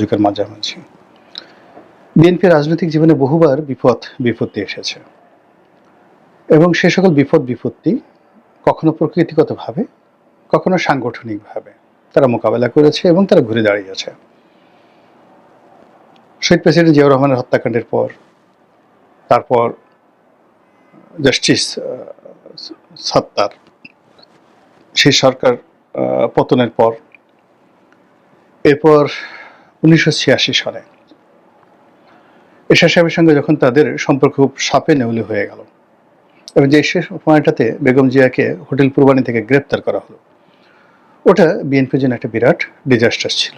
যুগের মাঝামাঝি বিএনপি রাজনৈতিক জীবনে বহুবার বিপদ, বিপত্তি এসেছে। এবং সে সকল বিপদ, বিপত্তি কখনো প্রকৃতিগতভাবে, কখনো সাংগঠনিকভাবে তারা মোকাবেলা করেছে এবং তারা ঘুরে দাঁড়িয়েছে। শহীদ প্রেসিডেন্ট জিয়াউর রহমানের হত্যাকাণ্ডের পর, তারপর জাস্টিস সত্তার সেই সরকার পতনের পর, এরপর উনিশশো ছিয়াশি সালে। এশা সাহেবের সঙ্গে যখন তাদের সম্পর্ক খুব সাপে নেউলে হয়ে গেল এবং যে শেষ সময়টাতে বেগম জিয়াকে হোটেল পূর্বানি থেকে গ্রেপ্তার করা হলো, ওটা বিএনপির জন্য একটা বিরাট ডিজাস্টার ছিল।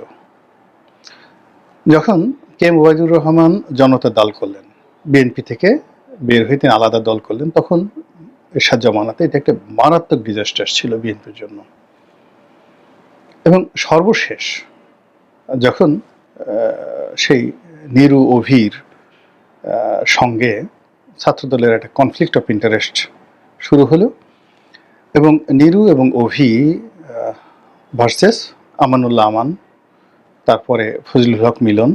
যখন কে এম ওয়াইদুর রহমান জনতা দল করলেন, বিএনপি থেকে বের হয়ে তিনি আলাদা দল করলেন, তখন এরশাদ জমানাতে এটা একটা মারাত্মক ডিজাস্টার ছিল বিএনপির জন্য। এবং সর্বশেষ যখন সেই নিরু অভির সঙ্গে ছাত্রদলের একটা কনফ্লিক্ট অফ ইন্টারেস্ট শুরু হলো এবং নিরু এবং অভি ভার্সেস আমানুল্লাহ আমান, তারপরে ফজলুল হক মিলন,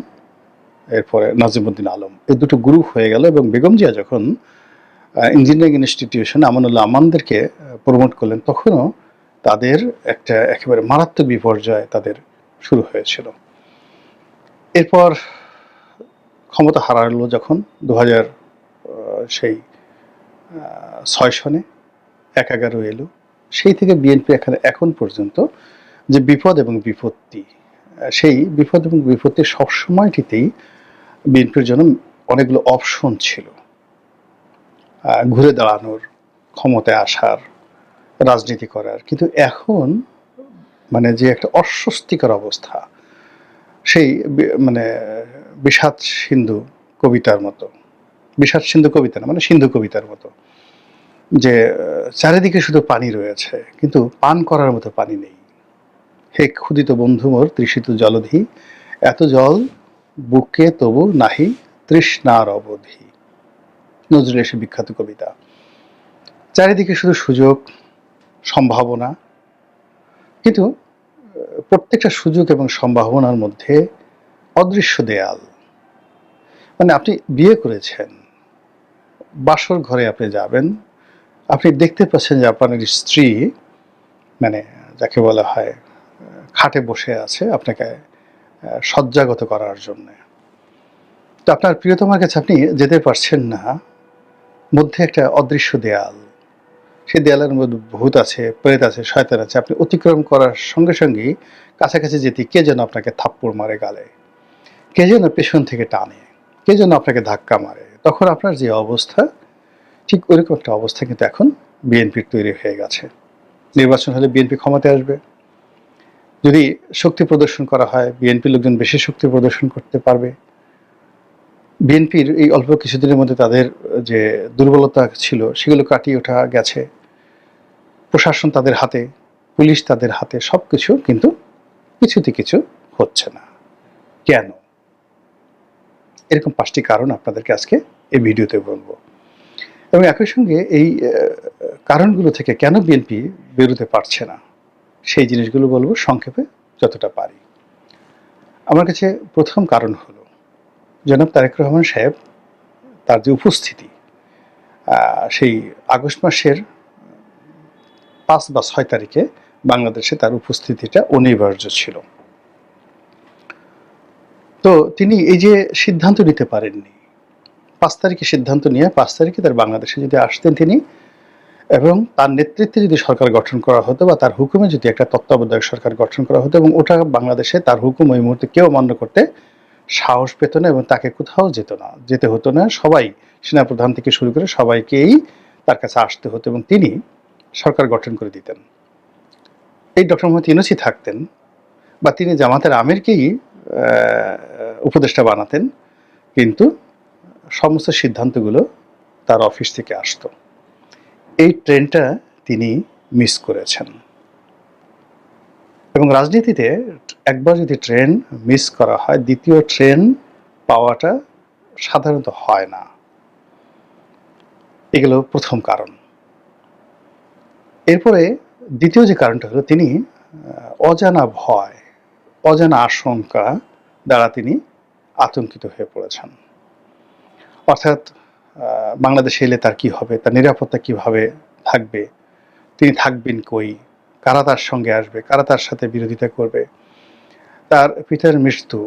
এরপরে নাজিমুদ্দিন আলম। এই দুটো গ্রুপ হয়ে গেল এবং বেগম জিয়া যখন ইঞ্জিনিয়ারিং ইনস্টিটিউশন আমানুল্লাহ আমানদেরকে প্রমোট করলেন, তখনও তাদের একটা একেবারে মারাত্মক বিপর্যয় তাদের শুরু হয়েছিল। এরপর ক্ষমতা হারালো যখন দু হাজার সেই ছয় সনে এক এগারো এলো। সেই থেকে বিএনপি এখানে এখন পর্যন্ত যে বিপদ এবং বিপত্তি সেই বিপদ এবং বিপত্তি সবসময়টিতেই বিএনপির জন্য অনেকগুলো অপশন ছিল। ঘুরে দাঁড়ানোর, ক্ষমতায় আসার, রাজনীতি করার। কিন্তু এখন মানে যে একটা অস্বস্তিকর অবস্থা সেই মানে বিষাদ সিন্ধু কবিতার মতো। বিষাদ সিন্ধু কবিতা না মানে সিন্ধু কবিতার মতো। যে, চারিদিকে শুধু পানি রয়েছে, কিন্তু পান করার মতো পানি নেই। হে ক্ষুদিত বন্ধু মোর তৃষিত জলধি, এত জল বুকে তবু নাহি তৃষ্ণার অবধি। নজরুলের সে বিখ্যাত কবিতা। চারিদিকে শুধু সুযোগ, সম্ভাবনা, কিন্তু প্রত্যেকটা সুযোগ এবং সম্ভাবনার মধ্যে অদৃশ্য দেয়াল। মানে আপনি বিয়ে করেছেন, বাসর ঘরে আপনি যাবেন, আপনি দেখতে পাচ্ছেন যে আপনার স্ত্রী মানে যাকে বলা হয়, খাটে বসে আছে আপনাকে শয্যাগত করার জন্য। তো আপনার প্রিয়তমার কাছে আপনি যেতে পারছেন না, মধ্যে একটা অদৃশ্য দেয়াল। সেই দেয়ালের মধ্যে ভূত আছে, প্রেত আছে, শয়তান আছে, আপনি অতিক্রম করার সঙ্গে সঙ্গেই কাছাকাছি যেতে কে যেন আপনাকে থাপ্পড় মারে গালে? কে যেন পেছন থেকে টানে? কে যেন আপনাকে ধাক্কা মারে? তখন আপনার যে অবস্থা, ঠিক ওইরকম একটা অবস্থা কিন্তু এখন বিএনপির তৈরি হয়ে গেছে। নির্বাচন হলে বিএনপি ক্ষমতায় আসবে। যদি শক্তি প্রদর্শন করা হয়, বিএনপি লোকজন বেশি শক্তি প্রদর্শন করতে পারবে। বিএনপির এই অল্প কিছুদিনের মধ্যে তাদের যে দুর্বলতা ছিল, সেগুলো কাটিয়ে ওঠা গেছে। প্রশাসন তাদের হাতে, পুলিশ তাদের হাতে সব কিছু কিন্তু কিছুতে কিছু হচ্ছে না। কেন? এরকম পাঁচটি কারণ আপনাদেরকে আজকে এই ভিডিওতে বলব। এবং একই সঙ্গে এই কারণগুলো থেকে কেন বিএনপি বেরোতে পারছে না, সেই জিনিসগুলো বলব সংক্ষেপে যতটা পারি। আমার কাছে প্রথম কারণ হলো, জনাব তারেক রহমান সাহেব তার যে উপস্থিতি সেই আগস্ট মাসের পাঁচ বা ছয় তারিখে বাংলাদেশে তার উপস্থিতিটা অনিবার্য ছিল। তো তিনি এই যে সিদ্ধান্ত নিতে পারেননি, পাঁচ তারিখে সিদ্ধান্ত নিয়ে পাঁচ তারিখে তার বাংলাদেশে যদি আসতেন তিনি এবং তার নেতৃত্বে যদি সরকার গঠন করা হতো বা তার হুকুমে যদি একটা তত্ত্বাবধায়ক সরকার গঠন করা হতো এবং ওটা বাংলাদেশে তার হুকুম ওই মুহূর্তে কেউ মান্য করতে সাহস পেত না এবং তাকে কোথাও যেত না, যেতে হতো না। সবাই সেনাপ্রধান থেকে শুরু করে সবাইকেই তার কাছে আসতে হতো এবং তিনি সরকার গঠন করে দিতেন। এই ডক্টর মোহাম্মদ ইউনুসি থাকতেন বা তিনি জামাতের আমিরকেই উপদেষ্টা বানাতেন, কিন্তু সমস্ত সিদ্ধান্তগুলো তার অফিস থেকে আসতো। এই ট্রেনটা তিনি মিস করেছেন। এবং রাজনীতিতে একবার যদি ট্রেন মিস করা হয়, দ্বিতীয় ট্রেন পাওয়াটা সাধারণত হয় না। এগুলো প্রথম কারণ। এরপরে দ্বিতীয় যে কারণটা হলো তিনি অজানা ভয়, অজানা আশঙ্কা দ্বারা তিনি আতঙ্কিত হয়ে পড়েছেন। অর্থাৎ বাংলাদেশে এলে তার কি হবে, তার নিরাপত্তা কীভাবে থাকবে, তিনি থাকবেন কই, কারা তার সঙ্গে আসবে, কারা তার সাথে বিরোধিতা করবে, তার পিতার মৃত্যু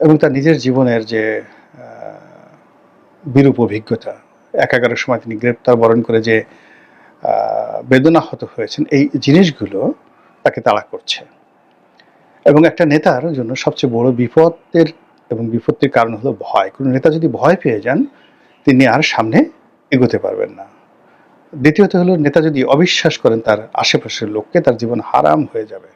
এবং তার নিজের জীবনের যে বিরূপ অভিজ্ঞতা একাগারের সময় তিনি গ্রেপ্তার, বরণ করে যে বেদনাহত হয়েছেন, এই জিনিসগুলো তাকে তাড়া করছে। এবং একটা নেতার জন্য সবচেয়ে বড় বিপদের এবং বিপত্তির কারণ হলো ভয়। কোনো নেতা যদি ভয় পেয়ে যান, তিনি আর সামনে এগোতে পারবেন না। দ্বিতীয়ত হলো, নেতা যদি অবিশ্বাস করেন, তার আশেপাশের লোককে তার জীবন হারাম হয়ে যাবে।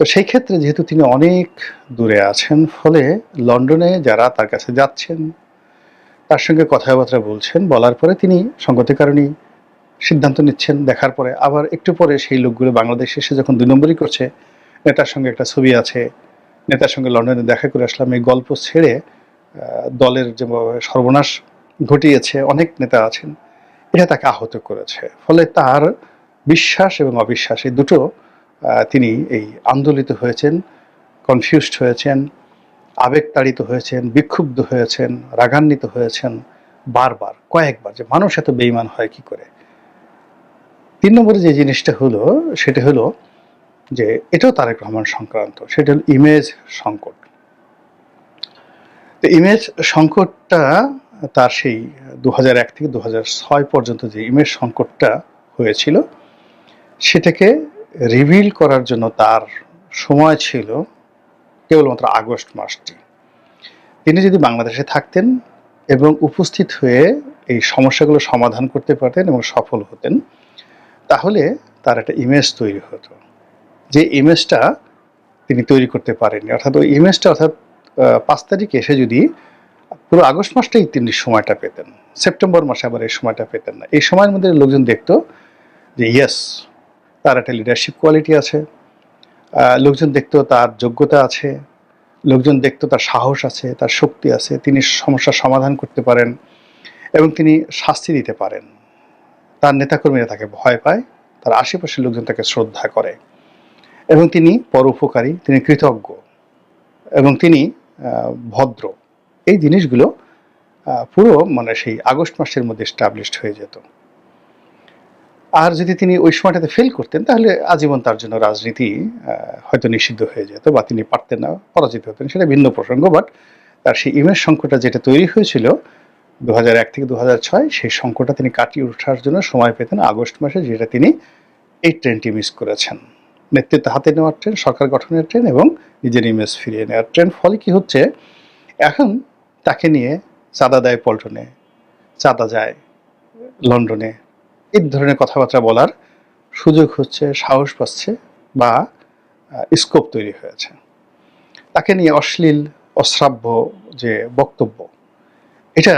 তো সেই ক্ষেত্রে যেহেতু তিনি অনেক দূরে আছেন, ফলে লন্ডনে যারা তার কাছে যাচ্ছেন তার সঙ্গে কথাবার্তা বলছেন। বলার পরে তিনি সঙ্গতি কারণেই সিদ্ধান্ত নিচ্ছেন। দেখার পরে আবার একটু পরে সেই লোকগুলো বাংলাদেশে এসে যখন দুই নম্বরই করছে, নেতার সঙ্গে একটা ছবি আছে। নেতার সঙ্গে লন্ডনে দেখা করে আসলাম। এই গল্প ছেড়ে দলের যে সর্বনাশ ঘটিয়েছে, অনেক নেতা আছেন। এটা তাকে আহত করেছে। ফলে তার বিশ্বাস এবং অবিশ্বাস এই দুটো তিনি এই আন্দোলিত হয়েছেন কনফিউজড হয়েছেন। আবেগতাড়িত হয়েছেন, বিক্ষুব্ধ হয়েছেন, রাগান্বিত হয়েছেন বারবার, কয়েকবার যে মানুষ এত বেইমান হয় কি করে? তিন নম্বরে যে জিনিসটা হলো, সেটা হলো যে এটাও তারেক রহমান সংক্রান্ত, সেটা হলো ইমেজ সংকট। তো ইমেজ সংকটটা তার সেই দু থেকে দু পর্যন্ত যে ইমেজ সংকটটা হয়েছিল, সেটাকে রিভিল করার জন্য তার সময় ছিল কেবলমাত্র আগস্ট মাসটি। তিনি যদি বাংলাদেশে থাকতেন এবং উপস্থিত হয়ে এই সমস্যাগুলো সমাধান করতে পারতেন এবং সফল হতেন, তাহলে তার একটা ইমেজ তৈরি হতো। যে ইমেজটা তিনি তৈরি করতে পারেননি। অর্থাৎ ওই ইমেজটা অর্থাৎ পাঁচ তারিখে এসে যদি পুরো আগস্ট মাসটাই তিনি সময়টা পেতেন, সেপ্টেম্বর মাসে আবার এই সময়টা পেতেন না। এই সময়ের মধ্যে লোকজন দেখতো যে ইয়েস তার একটা লিডারশিপ কোয়ালিটি আছে। লোকজন দেখতো তার যোগ্যতা আছে, লোকজন দেখতো তার সাহস আছে, তার শক্তি আছে, তিনি সমস্যার সমাধান করতে পারেন এবং তিনি শাস্তি দিতে পারেন। তার নেতাকর্মীরা তাকে ভয় পায়, তার আশেপাশের লোকজন তাকে শ্রদ্ধা করে এবং তিনি পরোপকারী, তিনি কৃতজ্ঞ এবং তিনি ভদ্র। এই জিনিসগুলো পুরো মানে সেই আগস্ট মাসের মধ্যে এস্টাবলিশড হয়ে যেত। আর যদি তিনি ওই সময়টাতে ফেল করতেন, তাহলে আজীবন তার জন্য রাজনীতি হয়তো নিষিদ্ধ হয়ে যেত বা তিনি পারতেন না, পরাজিত হতেন, সেটা ভিন্ন প্রসঙ্গ বাট তার সেই ইমেজ সংকটটা যেটা তৈরি হয়েছিল দু থেকে দু সেই সংকটটা তিনি কাটিয়ে ওঠার জন্য সময় পেতেন আগস্ট মাসে, যেটা তিনি এই ট্রেনটি মিস করেছেন। নেতৃত্ব হাতে নেওয়ার ট্রেন সরকার গঠনের ট্রেন এবং নিজের ইমেজ ফিরিয়ে নেওয়ার ট্রেন ফলে কি হচ্ছে, এখন তাকে নিয়ে চাঁদা দেয় পল্টনে, চাঁদা যায় লন্ডনে এই ধরনের কথাবার্তা বলার সুযোগ হচ্ছে, সাহস পাচ্ছে বা স্কোপ তৈরি হয়েছে? তাকে নিয়ে অশ্লীল, অশ্রাব্য যে বক্তব্য, এটা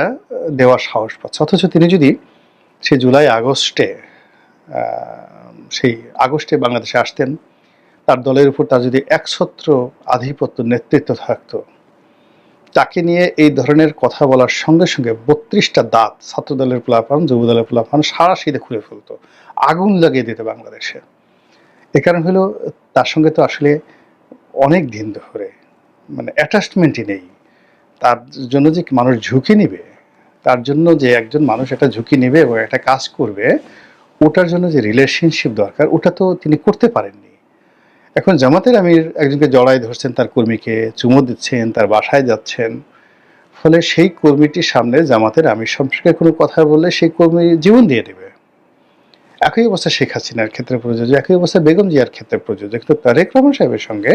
দেওয়ার সাহস পাচ্ছে। অথচ তিনি যদি সে জুলাই আগস্টে সেই আগস্টে বাংলাদেশে আসতেন, তার দলের উপর তার যদি একছত্র আধিপত্য, নেতৃত্ব থাকতো তাকে নিয়ে এই ধরনের কথা বলার সঙ্গে সঙ্গে বত্রিশটা দাঁত ছাত্র দলের পোলাপান যুব দলের পোলাপান সারা শীতে খুলে ফেলতো, আগুন লাগিয়ে দিত বাংলাদেশে। এ কারণ হলো, তার সঙ্গে তো আসলে অনেক দিন ধরে মানে অ্যাটাচমেন্টই নেই। তার জন্য যে মানুষ ঝুঁকি নিবে, তার জন্য যে একজন মানুষ একটা ঝুঁকি নেবে এবং একটা কাজ করবে, ওটার জন্য যে রিলেশনশিপ দরকার, ওটা তো তিনি করতে পারেননি। এখন জামাতের আমির একজনকে জড়াই ধরছেন, তার কর্মীকে চুমো দিচ্ছেন, তার বাসায় যাচ্ছেন। ফলে সেই কর্মীটির সামনে জামাতের আমির সম্পর্কে কোনো কথা বললে সেই কর্মী জীবন দিয়ে দেবে। একই অবস্থা শেখ হাসিনার ক্ষেত্রে প্রযোজ্য, একই অবস্থা বেগম জিয়ার ক্ষেত্রে প্রযোজ্য। কিন্তু তারেক রহমান সাহেবের সঙ্গে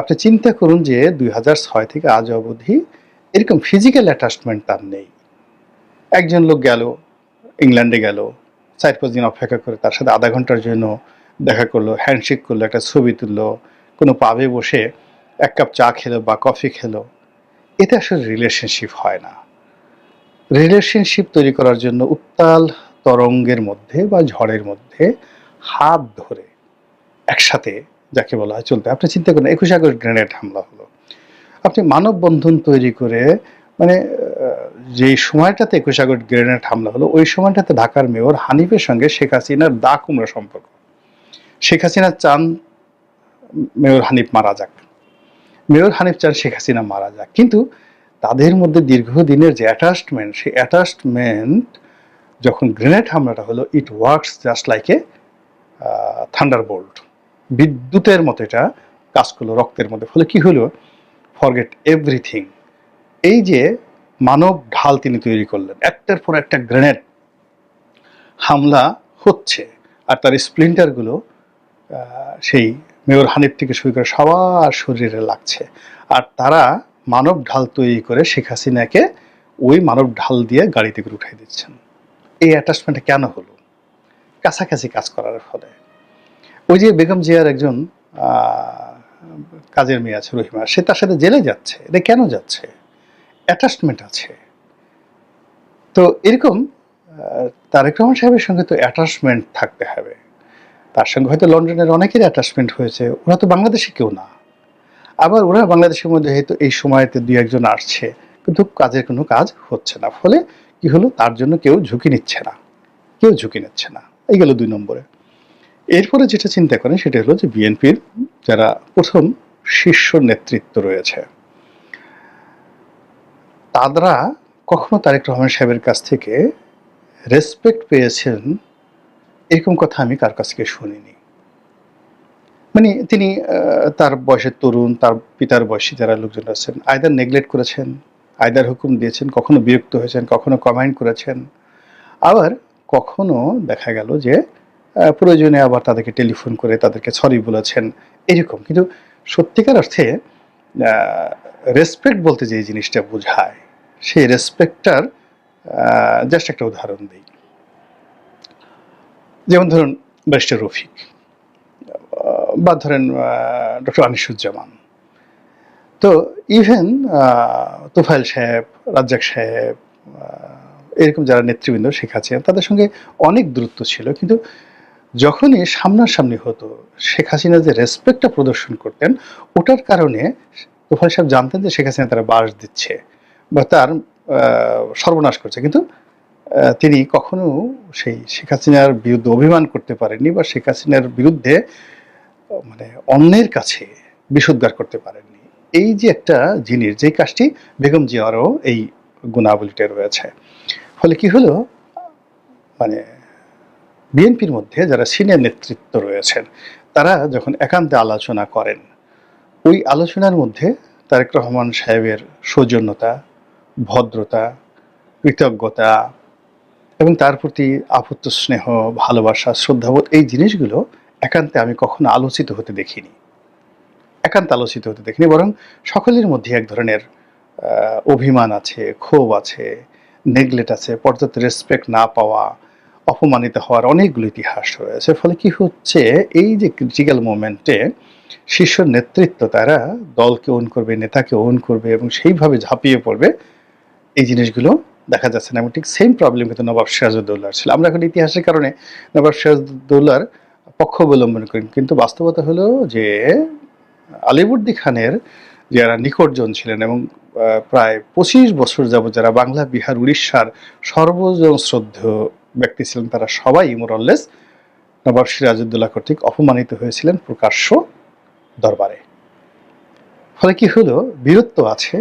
আপনি চিন্তা করুন যে দুই হাজার ছয় থেকে আজ অবধি এরকম ফিজিক্যাল অ্যাটাচমেন্ট তার নেই। একজন লোক গেল, ইংল্যান্ডে গেল, চার পাঁচ দিন অপেক্ষা করে তার সাথে আধা ঘণ্টার জন্য দেখা করল হ্যান্ডশেক করল, একটা ছবি তুললো, কোনো পাবে বসে এক কাপ চা খেলো বা কফি খেলো। এতে আসলে রিলেশনশিপ হয় না। রিলেশনশিপ তৈরি করার জন্য উত্তাল তরঙ্গের মধ্যে বা ঝড়ের মধ্যে হাত ধরে একসাথে যাকে বলা হয় চলতে। আপনি চিন্তা করেন, একুশে আগস্ট গ্রেনেড হামলা হলো। আপনি মানববন্ধন তৈরি করে মানে যে সময়টাতে একুশে আগস্ট গ্রেনেড হামলা হলো, ওই সময়টাতে ঢাকার মেয়র হানিফের সঙ্গে শেখ হাসিনার দা কুমড়া সম্পর্ক। শেখ হাসিনা চান মেয়র হানিফ মারা যাক। মেয়র হানিফ চান শেখ হাসিনা মারা যাক। কিন্তু তাদের মধ্যে দীর্ঘদিনের যে অ্যাটাচমেন্ট সেই অ্যাটাচমেন্ট যখন গ্রেনেড হামলাটা হলো it works just like a thunderbolt বিদ্যুতের মতো এটা কাজ করল, রক্তের মধ্যে। ফলে কি হলো? ফরগেট এভরিথিং এই যে মানব ঢাল তিনি তৈরি করলেন, একটার পর একটা গ্রেনেড হামলা হচ্ছে, আর তার স্প্লিন্টারগুলো সেই মেয়র হানিফ থেকে শুরু করে সবার শরীরে লাগছে। আর তারা মানব ঢাল তৈরি করে শেখ হাসিনাকে ওই মানব ঢাল দিয়ে গাড়িতে করে উঠাই দিচ্ছেন। এই অ্যাটাচমেন্টটা কেন হলো? কাছাকাছি কাজ করার ফলে। ওই যে বেগম জিয়ার একজন কাজের মেয়ে আছে, রহিমা, সে তার সাথে জেলে যাচ্ছে। এটা কেন যাচ্ছে? অ্যাটাচমেন্ট আছে। তো এরকম তারেক রহমান সাহেবের সঙ্গে তো অ্যাটাচমেন্ট থাকতে হবে। তার সঙ্গে হয়তো লন্ডনের অনেকের অ্যাটাচমেন্ট হয়েছে। ওরা তো বাংলাদেশে কেউ না। আবার ওরা বাংলাদেশের মধ্যে হয়তো এই সময়তে দুই একজন আসছে। কিন্তু কাজের কোনো কাজ হচ্ছে না। ফলে কি হলো? তার জন্য কেউ ঝুঁকি নিচ্ছে না। কেউ ঝুঁকি নিচ্ছে না। এই গেল দুই নম্বরে। এরপরে যেটা চিন্তা করেন সেটা হলো যে বিএনপির যারা প্রথম শীর্ষ নেতৃত্ব রয়েছে, তারা কখনো তারেক রহমান সাহেবের কাছ থেকে রেসপেক্ট পেয়েছেন এরকম কথা আমি কার কাছ থেকে শুনিনি। মানে তিনি তার বয়সের তরুণ, তার পিতার বয়সী যারা লোকজন আছেন আয়দার নেগলেক্ট করেছেন আয়দার হুকুম দিয়েছেন, কখনো বিরক্ত হয়েছেন, কখনো কমেন্ট করেছেন, আবার কখনো দেখা গেল যে প্রয়োজনে আবার তাদেরকে টেলিফোন করে তাদেরকে সরি বলেছেন, এরকম। কিন্তু সত্যিকার অর্থে রেসপেক্ট বলতে যে জিনিসটা বোঝায়, সেই রেসপেক্টটার জাস্ট একটা উদাহরণ দিই। যেমন ধরুন ব্যারিস্টার রফিক, বা ধরেন ডক্টর আনিসুজ্জামান। তো ইভেন তোফাইল সাহেব, রাজ্জাক সাহেব এরকম যারা নেতৃবৃন্দ শেখ হাসিনা, তাদের সঙ্গে অনেক দূরত্ব ছিল। কিন্তু যখনই সামনাসামনি হতো, শেখ হাসিনা যে রেসপেক্টটা প্রদর্শন করতেন, ওটার কারণে তোফাইল সাহেব জানতেন যে শেখ হাসিনা তারা বাস দিচ্ছে, বা তার সর্বনাশ করছে। কিন্তু তিনি কখনো সেই শেখ হাসিনার বিরুদ্ধে অভিমান করতে পারেননি বা শেখ হাসিনার বিরুদ্ধে মানে অন্যের কাছে বিশুদ্ধার করতে পারেননি। এই যে একটা জিনিস, যে কাজটি বেগম জিয়ারও এই গুণাবলীটা রয়েছে। ফলে কি হলো? মানে বিএনপির মধ্যে যারা সিনিয়র নেতৃত্ব রয়েছেন, তারা যখন একান্তে আলোচনা করেন, ওই আলোচনার মধ্যে তারেক রহমান সাহেবের সৌজন্যতা, ভদ্রতা, কৃতজ্ঞতা এবং তার প্রতি আপত্ত স্নেহ, ভালোবাসা, শ্রদ্ধাবোধ এই জিনিসগুলো একান্তে আমি কখনো আলোচিত হতে দেখিনি। একান্ত আলোচিত হতে দেখিনি, বরং সকলের মধ্যে এক ধরনের অভিমান আছে, ক্ষোভ আছে নেগলেট আছে, পর্যাপ্ত রেসপেক্ট না পাওয়া, অপমানিত হওয়ার অনেকগুলো ইতিহাস রয়েছে। ফলে কি হচ্ছে, এই যে ক্রিটিক্যাল মোমেন্টে শীর্ষ নেতৃত্ব তারা দলকে ওন করবে, নেতাকে ওন করবে এবং সেইভাবে ঝাঁপিয়ে পড়বে, এই জিনিসগুলো দেখা যাচ্ছে না। এবং ঠিক সেম প্রবলেম কিন্তু নবাব সিরাজউদ্দৌলার ছিল। আমরা এখন ইতিহাসের কারণে নবাব সিরাজউদ্দৌলার পক্ষ অবলম্বন করি। কিন্তু বাস্তবতা হলো যে আলিবর্দি খানের যারা নিকটজন ছিলেন এবং প্রায় পঁচিশ বছর যাবত যারা বাংলা, বিহার, উড়িষ্যার সর্বজন শ্রদ্ধেয় ব্যক্তি ছিলেন, তারা সবাই মোরল্লেস নবাব সিরাজউদ্দৌলা কর্তৃক অপমানিত হয়েছিলেন প্রকাশ্য দরবারে। ফলে কি হলো? বীরত্ব আছে,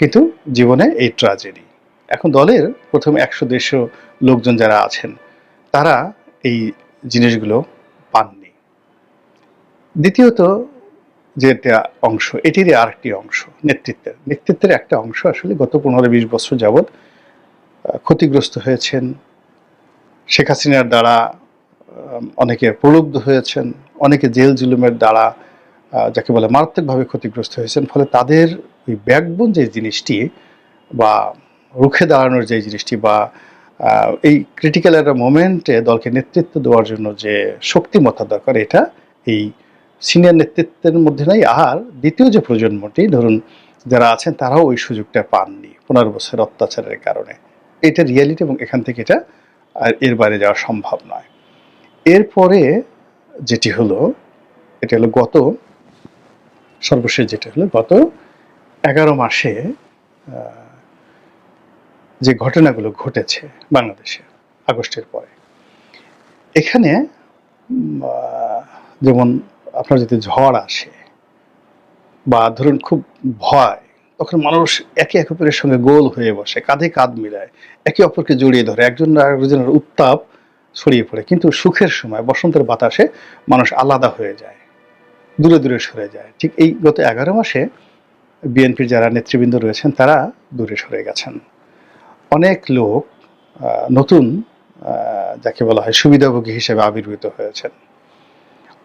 কিন্তু জীবনে এই ট্রাজেডি এখন দলের প্রথম একশো দেড়শো লোকজন যারা আছেন, তারা এই জিনিসগুলো পাননি। দ্বিতীয়ত যেটা অংশ, এটিরই আরেকটি অংশ, নেতৃত্বের। নেতৃত্বের একটা অংশ আসলে গত পনেরো বিশ বছর যাবৎ ক্ষতিগ্রস্ত হয়েছেন। শেখ হাসিনার দ্বারা অনেকে প্রলুব্ধ হয়েছেন, অনেকে জেল জুলুমের দ্বারা যাকে বলে মারাত্মকভাবে ক্ষতিগ্রস্ত হয়েছেন, ফলে তাদের ওই ব্যাকবোন যে জিনিসটি বা রুখে দাঁড়ানোর যে জিনিসটি বা এই ক্রিটিক্যাল একটা মোমেন্টে দলকে নেতৃত্ব দেওয়ার জন্য যে শক্তিমত্তা দরকার, এটা এই সিনিয়র নেতৃত্বের মধ্যে নাই। আর দ্বিতীয় যে প্রজন্মটি, ধরুন যারা আছেন, তারাও ওই সুযোগটা পাননি পনেরো বছরের অত্যাচারের কারণে। এটা রিয়ালিটি এবং এখান থেকে এটা আর এর বাইরে যাওয়া সম্ভব নয়। এরপরে যেটি হলো, এটা হলো গত, সর্বশেষ যেটা হলো গত এগারো মাসে যে ঘটনাগুলো ঘটেছে বাংলাদেশে আগস্টের পরে। এখানে যেমন আপনার যদি ঝড় আসে বা ধরুন খুব ভয়, তখন মানুষ একে একে অপরের সঙ্গে গোল হয়ে বসে, কাঁধে কাঁধ মিলায়, একে অপরকে জড়িয়ে ধরে, একজন আরেকজনের উত্তাপ ছড়িয়ে পড়ে। কিন্তু সুখের সময়, বসন্তের বাতাসে মানুষ আলাদা হয়ে যায়, দূরে দূরে সরে যায়। ঠিক এই গত এগারো মাসে বিএনপির যারা নেতৃবৃন্দ রয়েছেন, তারা দূরে সরে গেছেন। অনেক লোক নতুন যাকে বলা হয় সুবিধাভোগী হিসেবে আবির্ভূত হয়েছেন।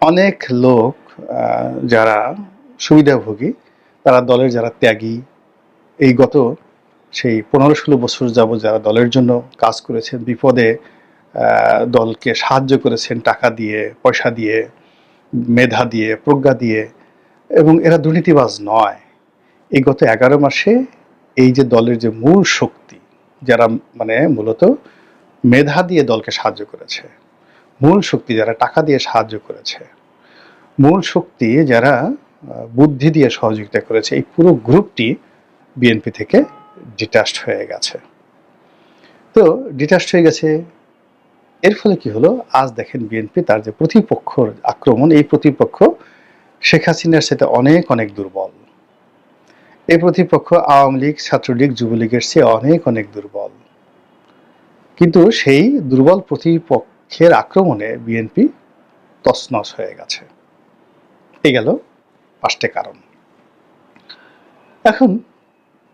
অনেক লোক যারা সুবিধাভোগী, তারা দলের যারা ত্যাগী, এই গত সেই পনেরো ষোলো বছর যাব যারা দলের জন্য কাজ করেছেন, বিপদে দলকে সাহায্য করেছেন, টাকা দিয়ে, পয়সা দিয়ে, মেধা দিয়ে, প্রজ্ঞা দিয়ে, এবং এরা দুর্নীতিবাজ নয়। এই গত এগারো মাসে এই যে দলের যে মূল শক্তি যারা মানে মূলত মেধা দিয়ে দলকে সাহায্য করেছে, মূল শক্তি যারা, টাকা দিয়ে সাহায্য করেছে, মূল শক্তি যারা বুদ্ধি দিয়ে সহযোগিতা করেছে, এই পুরো গ্রুপটি বিএনপি থেকে ডিটাচড হয়ে গেছে। তো ডিটাচড হয়ে গেছে, এর ফলে কি হলো? আজ দেখেন বিএনপি তার যে প্রতিপক্ষর আক্রমণ, এই প্রতিপক্ষ শেখ হাসিনার সাথে অনেক অনেক দুর্বল। এই প্রতিপক্ষ আওয়ামী লীগ, ছাত্রলীগ, যুবলীগের চেয়ে অনেক অনেক দুর্বল। কিন্তু সেই দুর্বল প্রতিপক্ষের আক্রমণে বিএনপি তছনছ হয়ে গেছে। এই গেল পাঁচটে কারণ। এখন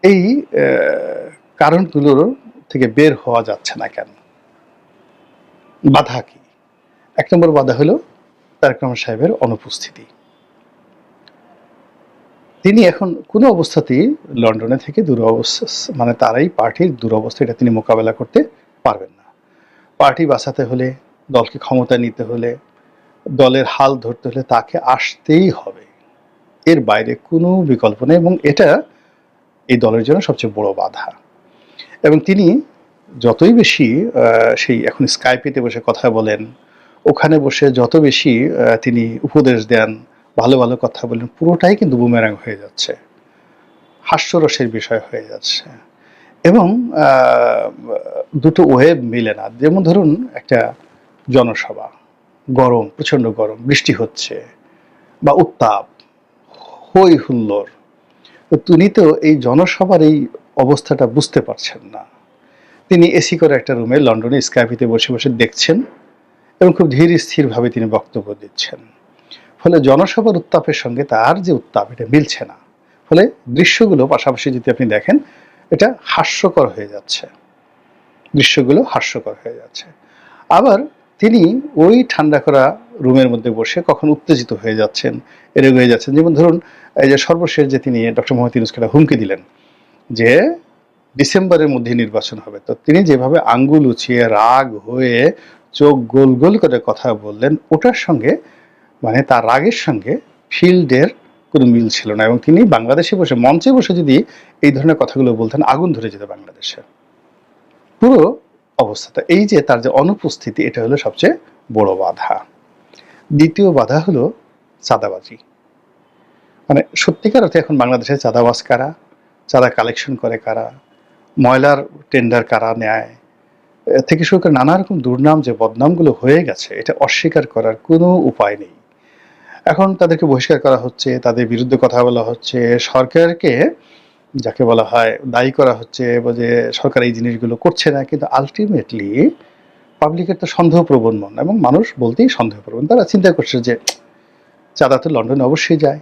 এই কারণগুলোর থেকে বের হওয়া যাচ্ছে না কেন? বাধা কি? এক নম্বর বাধা হলো তারেক রহমান সাহেবের অনুপস্থিতি। তিনি এখন কোনো অবস্থাতেই লন্ডনে থেকে দুরবস্থা মানে তারাই পার্টির দুরবস্থা এটা তিনি মোকাবেলা করতে পারবেন না। পার্টি বাঁচাতে হলে, দলকে ক্ষমতা নিতে হলে, দলের হাল ধরতে হলে তাকে আসতেই হবে। এর বাইরে কোনো বিকল্প নেই এবং এটা এই দলের জন্য সবচেয়ে বড় বাধা। এবং তিনি যতই বেশি সেই এখন স্কাইপেতে বসে কথা বলেন, ওখানে বসে যত বেশি তিনি উপদেশ দেন ভালো ভালো কথা বলেন পুরোটাই কিন্তু বুমেরাং হয়ে যাচ্ছে। হাস্যরসের বিষয় হয়ে যাচ্ছে। এবং দুটো ওয়েব মিলে না। যেমন ধরুন একটা জনসভা, গরম, প্রচণ্ড গরম, বৃষ্টি হচ্ছে বা উত্তাপ হই হুল্লোড়। তো তিনি তো এই জনসভার এই অবস্থাটা বুঝতে পারছেন না। তিনি এসি করে একটা রুমে লন্ডনে স্কাইপিতে বসে বসে দেখছেন এবং খুব ধীর স্থিরভাবে তিনি বক্তব্য দিচ্ছেন। ফলে জনসভার উত্তাপের সঙ্গে তার যে উত্তাপ, এটা মিলছে না। ফলে দৃশ্যগুলো পাশাপাশি যদি আপনি দেখেন, এটা হাস্যকর হয়ে যাচ্ছে। দৃশ্যগুলো হাস্যকর হয়ে যাচ্ছে। আবার তিনি ওই ঠান্ডা করা রুমের মধ্যে বসে কখন উত্তেজিত হয়ে যাচ্ছেন এরে হয়ে যাচ্ছেন। যেমন ধরুন, এই যে সর্বশেষ যে তিনি, ডক্টর মোহাম্মদ ইউনুসকে হুমকি দিলেন, যে ডিসেম্বরের মধ্যে নির্বাচন হবে। তো তিনি যেভাবে আঙ্গুল উঁচিয়ে রাগ হয়ে চোখ গোল গোল করে কথা বললেন, ওটার সঙ্গে মানে তার রাগের সঙ্গে ফিল্ডের কোনো মিল ছিল না এবং তিনি বাংলাদেশে বসে, মঞ্চে বসে যদি এই ধরনের কথাগুলো বলতেন, আগুন ধরে যেত বাংলাদেশে। পুরো অবস্থাটা, এই যে তার যে অনুপস্থিতি, এটা হলো সবচেয়ে বড় বাধা। দ্বিতীয় বাধা হলো চাঁদাবাজি। মানে সত্যিকার অর্থে এখন বাংলাদেশে চাঁদাবাজ কারা? চাঁদা কালেকশন করে কারা? ময়লার টেন্ডার কারা নেয়? থেকে শুরু করে নানা রকম দুর্নাম যে বদনামগুলো হয়ে গেছে, এটা অস্বীকার করার কোনো উপায় নেই। এখন তাদেরকে বহিষ্কার করা হচ্ছে, তাদের বিরুদ্ধে কথা বলা হচ্ছে। সরকারকে যাকে বলা হয় দায়ী করা হচ্ছে যে সরকার এই জিনিসগুলো করছে না, কিন্তু আলটিমেটলি পাবলিকের তো সন্দেহপ্রবণ মন, এবং মানুষ বলতেই সন্দেহপ্রবণ তারা চিন্তা করছে যে, চাঁদা তো লন্ডনে অবশ্যই যায়।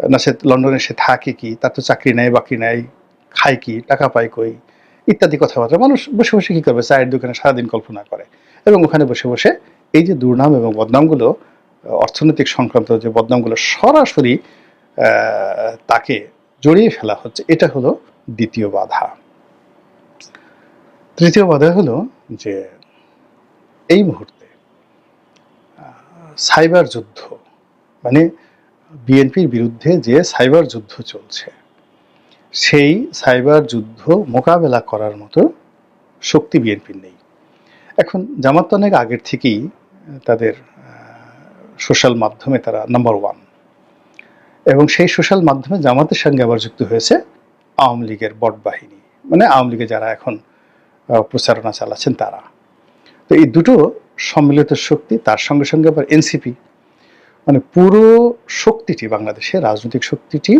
না, সে লন্ডনে সে থাকে কি? তার তো চাকরি নেয় বাকরি নেয় খায় কি? টাকা পায় কই? ইত্যাদি কথাবার্তা। মানুষ বসে বসে কি করবে? চায়ের দোকানে সারাদিন কল্পনা করে। এবং ওখানে বসে বসে এই যে দুর্নাম এবং বদনামগুলো অর্থনৈতিক সংক্রান্ত যে বদনামগুলো সরাসরি তাকে জড়িয়ে ফেলা হচ্ছে, এটা হলো দ্বিতীয় বাধা। তৃতীয় বাধা হলো যে এই মুহূর্তে সাইবার যুদ্ধ মানে বিএনপির বিরুদ্ধে যে সাইবার যুদ্ধ চলছে, সেই সাইবার যুদ্ধ মোকাবেলা করার মতো শক্তি বিএনপির নেই। এখন জামাত অনেক আগের থেকেই তাদের সোশ্যাল মাধ্যমে তারা নাম্বার ওয়ান এবং সেই সোশ্যাল মাধ্যমে জামাতের সঙ্গে আবার যুক্ত হয়েছে আওয়ামী লীগের বট বাহিনী। মানে আওয়ামী লীগে যারা এখন প্রচারণা চালাচ্ছেন তারা। তো এই দুটো সম্মিলিত শক্তি, তার সঙ্গে সঙ্গে আবার এনসিপি মানে পুরো শক্তিটি, বাংলাদেশের রাজনৈতিক শক্তিটি,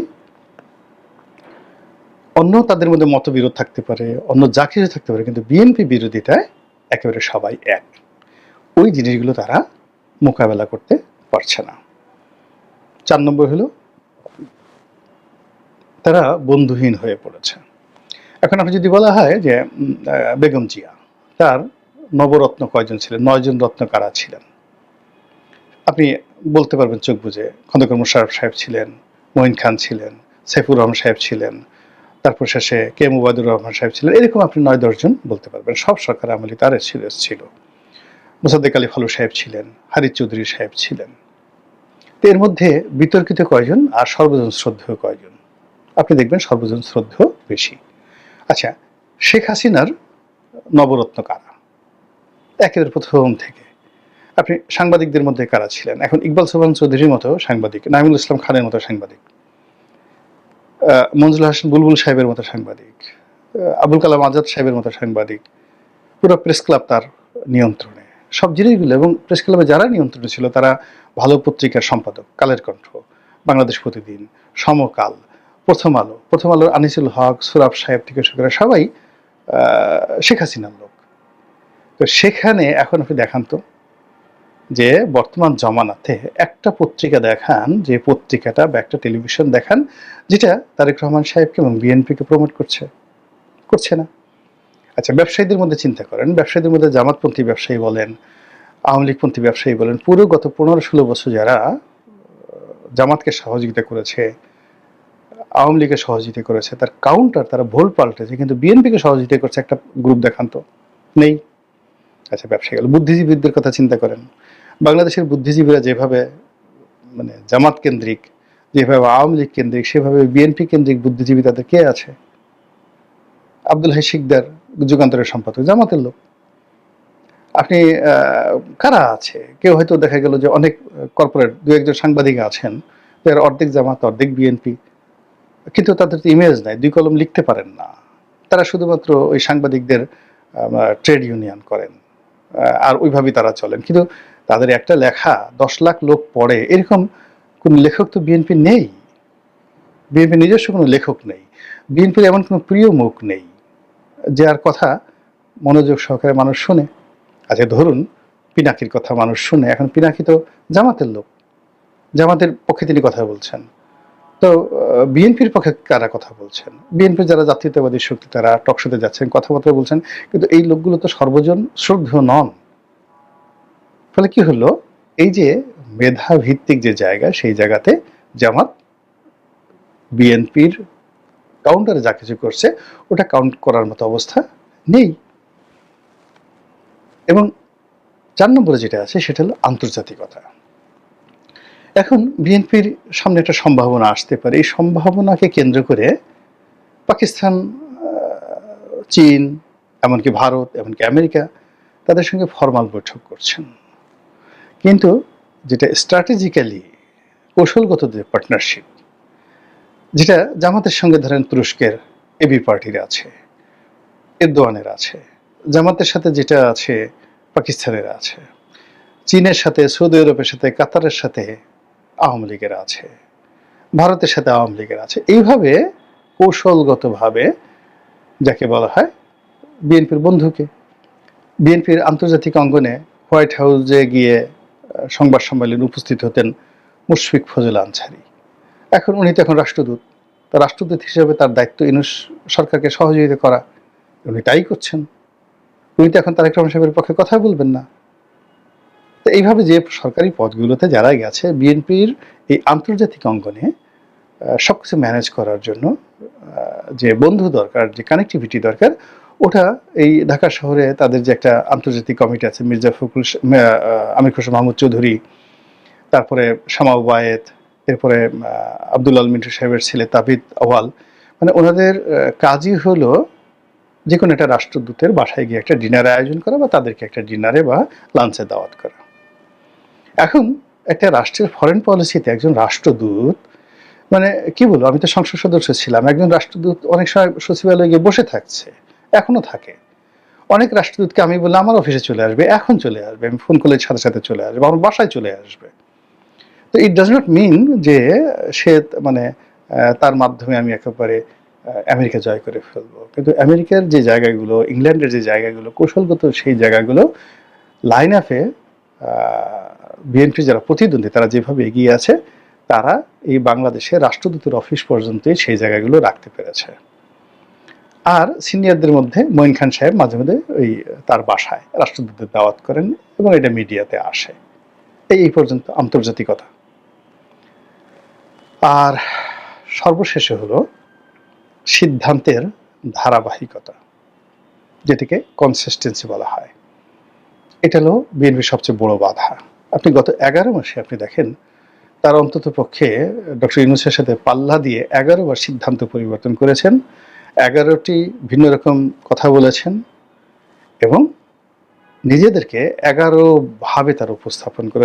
অন্য তাদের মধ্যে মতবিরোধ থাকতে পারে, অন্য যা কিছু থাকতে পারে, কিন্তু বিএনপি বিরোধিতায় একেবারে সবাই এক। ওই জিনিসগুলো তারা মোকাবেলা করতে পারছে না। চার নম্বর হলো, তারা বন্ধুহীন হয়ে পড়েছে। এখন আপনি যদি বলা হয় যে বেগম জিয়া, তার নবরত্ন কয়জন ছিলেন? নয়জন রত্ন কারা ছিলেন? আপনি বলতে পারবেন চোখ বুঝে, খন্দকার মুশারফ সাহেব ছিলেন, মঈন খান ছিলেন, সাইফুর রহমান সাহেব ছিলেন, তারপর শেষে কে মুবাদুর রহমান সাহেব ছিলেন, এরকম আপনি নয় দশজন বলতে পারবেন। সব সরকার আমলি তার ছিল। মোসাদ্দেক আলী ফালু সাহেব ছিলেন হারিদ চৌধুরী সাহেব ছিলেন। তো এর মধ্যে বিতর্কিত কয়জন আর সর্বজন শ্রদ্ধেয় কয়জন? আপনি দেখবেন সর্বজন শ্রদ্ধেয় বেশি। আচ্ছা শেখ হাসিনার নবরত্ন কারা? একের প্রথম থেকে। আপনি সাংবাদিকদের মধ্যে কারা ছিলেন? এখন ইকবাল সোবান চৌধুরীর মতো সাংবাদিক, নাইমুল ইসলাম খানের মতো সাংবাদিক মঞ্জুল হাসান বুলবুল সাহেবের মতো সাংবাদিক আবুল কালাম আজাদ সাহেবের মতো সাংবাদিক, পুরো প্রেস ক্লাব তার নিয়ন্ত্রণে। সব জিনিসগুলো এবং প্রেস ক্লাবে যারা নিয়ন্ত্রণে ছিল তারা ভালো পত্রিকার সম্পাদক, কালের কণ্ঠ, বাংলাদেশ প্রতিদিন, সমকাল, প্রথম আলো, প্রথম আলোর আনিসুল হক, সুরাব সাহেব থেকে শুরু সবাই শেখ হাসিনার লোক। তো সেখানে এখন আপনি দেখান তো যে বর্তমান জমানাতে একটা পত্রিকা দেখান, যে পত্রিকাটা বা একটা টেলিভিশন দেখান, যেটা তারেক রহমান সাহেবকে এবং বিএনপিকে প্রমোট করছে করছে না। আচ্ছা ব্যবসায়ীদের মধ্যে চিন্তা করেন। ব্যবসায়ীদের মধ্যে জামাতপন্থী ব্যবসায়ী বলেন, আওয়ামী লীগপন্থী ব্যবসায়ী বলেন, পুরো গত পনেরো ষোলো বছর যারা জামাতকে সহযোগিতা করেছে, আওয়ামী লীগের সহযোগিতা করেছে, তার কাউন্টার তারা ভুল পাল্টেছে, কিন্তু বিএনপিকে সহযোগিতা করছে একটা গ্রুপ দেখান তো। নেই। আচ্ছা ব্যবসায়ী গেল। বুদ্ধিজীবীদের কথা চিন্তা করেন। বাংলাদেশের বুদ্ধিজীবীরা যেভাবে মানে জামাত কেন্দ্রিক, যেভাবে আওয়ামী লীগ কেন্দ্রিক, সেভাবে বিএনপি কেন্দ্রিক বুদ্ধিজীবী তাদের কে আছে? আব্দুল হাই শিকদার যুগান্তরের সম্পাদক, জামাতের লোক। আপনি কারা আছে? কেউ হয়তো দেখা গেল যে অনেক কর্পোরেট দু একজন সাংবাদিক আছেন, যারা অর্ধেক জামাত, অর্ধেক বিএনপি। কিন্তু তাদের তো ইমেজ নাই, দুই কলম লিখতে পারেন না। তারা শুধুমাত্র ওই সাংবাদিকদের ট্রেড ইউনিয়ন করেন। আর ওইভাবেই তারা চলেন। কিন্তু তাদের একটা লেখা, দশ লাখ লোক পড়ে, এরকম কোনো লেখক তো বিএনপি নেই। বিএনপি নিজস্ব কোনো লেখক নেই। বিএনপির এমন কোনো প্রিয় মুখ নেই। যার কথা মনোযোগ সহকারে মানুষ শুনে আচ্ছা ধরুন পিনাকির কথা মানুষ শুনে, এখন পিনাকি তো জামাতের লোক, জামাতের পক্ষে তিনি কথা বলছেন। তো বিএনপির পক্ষে কারা কথা বলছেন? বিএনপির যারা জাতীয়তাবাদী শক্তি, তারা টকশোতে যাচ্ছেন, কথাবার্তা বলছেন, কিন্তু এই লোকগুলো তো সর্বজন শ্রদ্ধেয় নন। ফলে কি হলো? এই যে মেধা ভিত্তিক যে জায়গা, সেই জায়গাতে জামাত বিএনপির কাউন্টারে যা কিছু করছে, ওটা কাউন্ট করার মতো অবস্থা নেই। এবং চার নম্বরে যেটা আছে, সেটা হলো আন্তর্জাতিকতা। এখন বিএনপির সামনে একটা সম্ভাবনা আসতে পারে। এই সম্ভাবনাকে কেন্দ্র করে পাকিস্তান চীন, এমনকি ভারত, এমনকি আমেরিকা তাদের সঙ্গে ফর্মাল বৈঠক করছেন। কিন্তু যেটা স্ট্র্যাটেজিক্যালি কৌশলগত যে পার্টনারশিপ যেটা জামাতের সঙ্গে ধরেন তুরস্কের এবি পার্টির আছে, এরদোয়ানের আছে, জামাতের সাথে যেটা আছে, পাকিস্তানের আছে, চীনের সাথে, সৌদি আরবের সাথে, কাতারের সাথে আওয়ামী লীগের আছে, ভারতের সাথে আওয়ামী লীগের আছে। এইভাবে কৌশলগতভাবে যাকে বলা হয় বিএনপির বন্ধুকে, বিএনপির আন্তর্জাতিক অঙ্গনে হোয়াইট হাউসে গিয়ে সংবাদ সম্মেলনে উপস্থিত হতেন মুশফিক ফজল আনসারি। এখন উনি তো এখন রাষ্ট্রদূত। তা রাষ্ট্রদূত হিসেবে তার দায়িত্ব ইনুস সরকারকে সহযোগিতা করা উনি তাই করছেন। উনি তো এখন তারেক রহমান সাহেবের পক্ষে কথা বলবেন না। তো এইভাবে যে সরকারি পদগুলোতে যারা গেছে বিএনপির এই আন্তর্জাতিক অঙ্গনে আহ, সবকিছু ম্যানেজ করার জন্য যে বন্ধু দরকার যে কানেক্টিভিটি দরকার ওটা এই ঢাকা শহরে তাদের যে একটা আন্তর্জাতিক কমিটি আছে মির্জা ফখরুল আমির খসরু মাহমুদ চৌধুরী তারপরে শামা ওবায়েদ এরপরে আব্দুল আল মিন্টু সাহেবের ছেলে তাবিদ আওয়াল মানে ওনাদের কাজই হলো যে কোনো একটা রাষ্ট্রদূতের বাসায় গিয়ে একটা ডিনারে আয়োজন করা বা তাদেরকে একটা ডিনারে বা লাঞ্চে দাওয়াত করা। এখন একটা রাষ্ট্রের ফরেন পলিসিতে একজন রাষ্ট্রদূত মানে কি বলব, আমি তো সংসদ সদস্য ছিলাম, একজন রাষ্ট্রদূত অনেক সময় সচিবালয়ে গিয়ে বসে থাকছে, এখনও থাকে। অনেক রাষ্ট্রদূতকে আমি বললাম, আমার অফিসে চলে আসবে, এখন চলে আসবে। আমি ফোন করলে সাথে সাথে চলে আসবে, আমার বাসায় চলে আসবে। তো ইট ডাজ নট মিন যে সে মানে তার মাধ্যমে আমি একেবারে আমেরিকা জয় করে ফেলব। কিন্তু আমেরিকার যে জায়গাগুলো, ইংল্যান্ডের যে জায়গাগুলো, কৌশলগত সেই জায়গাগুলো লাইন আপে বিএনপি যারা প্রতিদ্বন্দ্বী, তারা যেভাবে এগিয়ে আছে, তারা এই বাংলাদেশে রাষ্ট্রদূতের অফিস পর্যন্তই সেই জায়গাগুলো রাখতে পেরেছে। আর সিনিয়রদের মধ্যে মঈন খান সাহেব মাঝে মাঝে ওই তার বাসায় রাষ্ট্রদূতের দাওয়াত করেন এবং এটা মিডিয়াতে আসে। এই এই পর্যন্ত আন্তর্জাতিকতা। আর সর্বশেষে হলো সিদ্ধান্তের ধারাবাহিকতা, যেটিকে কনসিস্টেন্সি বলা হয়। এটা হলো বিএনপির সবচেয়ে বড় বাধা। আপনি গত এগারো মাসে আপনি দেখেন, তার অন্তত পক্ষে ডক্টর ইউনুসের সাথে পাল্লা দিয়ে এগারো বার সিদ্ধান্ত পরিবর্তন করেছেন, এগারোটি ভিন্ন রকম কথা বলেছেন এবং নিজেদেরকে এগারো ভাবে তার উপস্থাপন করে